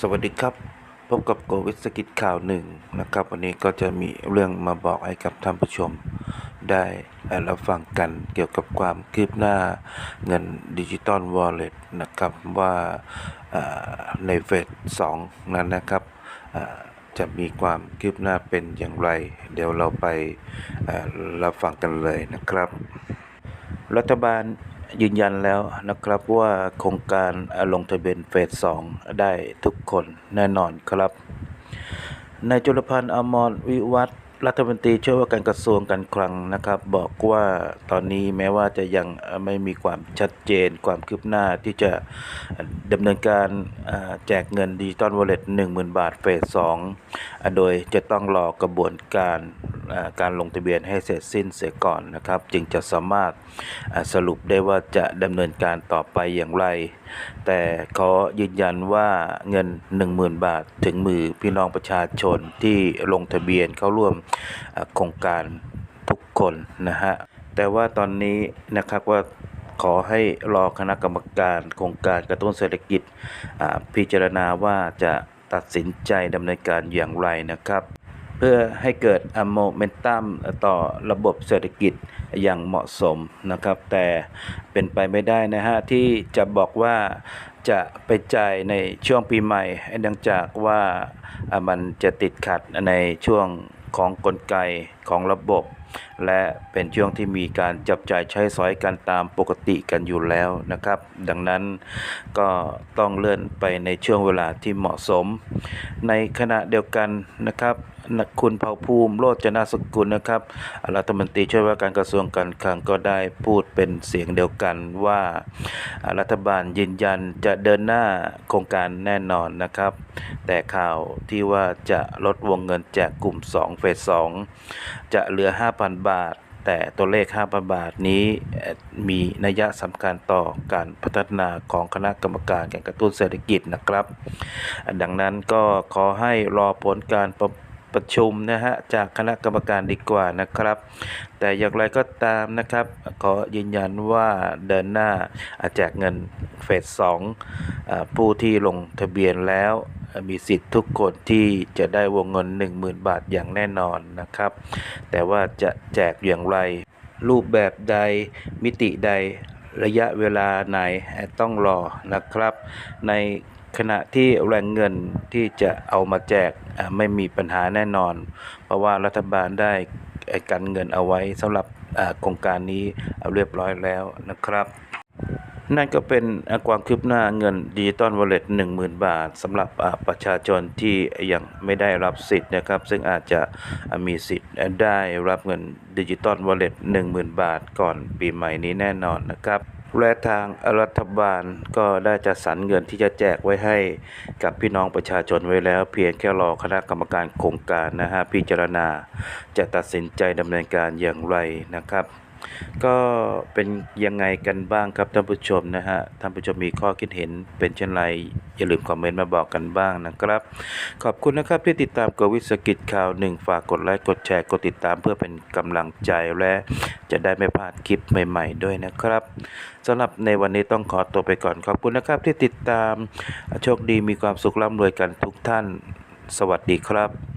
สวัสดีครับ พบกับโกวิสกิจข่าวหนึ่งนะครับ วันนี้ก็จะมีเรื่องมาบอกให้กับท่านผู้ชม ได้รับฟังกันเกี่ยวกับความคืบหน้าเงินดิจิตอลวอลเล็ตนะครับว่าในเฟสสองนั้นนะครับจะมีความคืบหน้าเป็นอย่างไร เดี๋ยวเราไปรับฟังกันเลยนะครับ รัฐบาล ยืนยันแล้วนะครับว่าโครงการลงทะเบียนเฟสสองได้ทุกคนแน่นอนครับนายจุลพันธ์อมรวิวัฒนรัฐมนตรีช่วยว่าการกระทรวงการคลังนะครับ บอกว่าตอนนี้แม้ว่าจะยังไม่มีความชัดเจนความคืบหน้าที่จะดำเนินการแจกเงินดิจิตอลวอลเล็ต10,000 บาทเฟสสองโดยจะต้องรอกระบวนการ การลงทะเบียนให้เสร็จสิ้นเสียก่อนนะครับ จึงจะสามารถสรุปได้ว่าจะดำเนินการต่อไปอย่างไร แต่ขอยืนยันว่าเงิน 10,000 บาท ถึงมือพี่น้องประชาชนที่ลงทะเบียนเข้าร่วมโครงการทุกคนนะฮะแต่ว่าตอนนี้นะครับว่าขอให้รอคณะกรรมการโครงการกระตุ้นเศรษฐกิจพิจารณาว่าจะตัดสินใจดำเนินการอย่างไรนะครับ เพื่อให้เกิดอะโมเมนตัมต่อระบบเศรษฐกิจอย่างเหมาะสมนะครับ แต่เป็นไปไม่ได้นะฮะ ที่จะบอกว่าจะไปจ่ายในช่วงปีใหม่เนื่องจากว่ามันจะติดขัดในช่วงของกลไกของระบบ และเป็นช่วงที่มีการจับจ่ายใช้สอยกันตามปกติกันอยู่แล้วนะครับ ดังนั้นก็ต้องเลื่อนไปในช่วงเวลาที่เหมาะสม ในขณะเดียวกันนะครับ คุณเผ่าภูมิโรจนสกุลนะครับรัฐมนตรีช่วยว่าการกระทรวงการคลังก็ได้พูดเป็นเสียงเดียวกันว่ารัฐบาลยืนยันจะเดินหน้าโครงการแน่นอนนะครับ แต่ข่าวที่ว่าจะลดวงเงินแจกกลุ่ม 2 เฟส 2 จะเหลือ 5,000 บาทแต่ตัวเลข 5,000 บาทนี้มีนัยสำคัญต่อการพัฒนาของคณะกรรมการแข่งกระตุ้นเศรษฐกิจนะครับ ดังนั้นก็ขอให้รอผลการประ ประชุมนะฮะจากคณะกรรมการดีกว่านะครับ แต่อย่างไรก็ตามนะครับขอยืนยันว่าเดินหน้าแจกเงินเฟสสองผู้ที่ลงทะเบียนแล้วมีสิทธิ์ทุกคนที่จะได้วงเงิน 10,000 บาทอย่างแน่นอนนะครับ แต่ว่าจะแจกอย่างไร รูปแบบใดมิติใดระยะเวลาไหนต้องรอนะครับ ใน ขณะที่แรงเงินที่จะเอามาแจกไม่มีปัญหาแน่นอน เพราะว่ารัฐบาลได้กันเงินเอาไว้สำหรับโครงการนี้เเรียบร้อยแล้วนะครับนั่นก็เป็นความคืบหน้าเงินดิจิตอลวอลเล็ต10,000บาทสำหรับประชาชนที่ยังไม่ได้รับสิทธิ์นะครับ ซึ่งอาจจะมีสิทธิ์ได้รับเงินดิจิตอลวอลเล็ต10,000บาทก่อนปีใหม่นี้แน่นอนนะครับ และทางรัฐบาลก็ได้จัดสรรเงินที่จะแจกไว้ให้กับพี่น้องประชาชนไว้แล้ว เพียงแค่รอคณะกรรมการโครงการนะฮะพิจารณา จะตัดสินใจดำเนินการอย่างไรนะครับ ก็เป็นยังไงกันบ้างครับท่านผู้ชมนะฮะท่านผู้ชมมีข้อคิดเห็นเป็นเช่นไรอย่าลืมคอมเมนต์มาบอกกันบ้างนะครับ ขอบคุณนะครับที่ติดตามกวิสกิจข่าวหนึ่งฝากกดไลค์กดแชร์กดติดตามเพื่อเป็นกำลังใจและจะได้ไม่พลาดคลิปใหม่ ๆ ด้วยนะครับสำหรับในวันนี้ต้องขอตัวไปก่อนขอบคุณนะครับที่ติดตามโชคดีมีความสุขร่ำรวยกันทุกท่าน สวัสดีครับ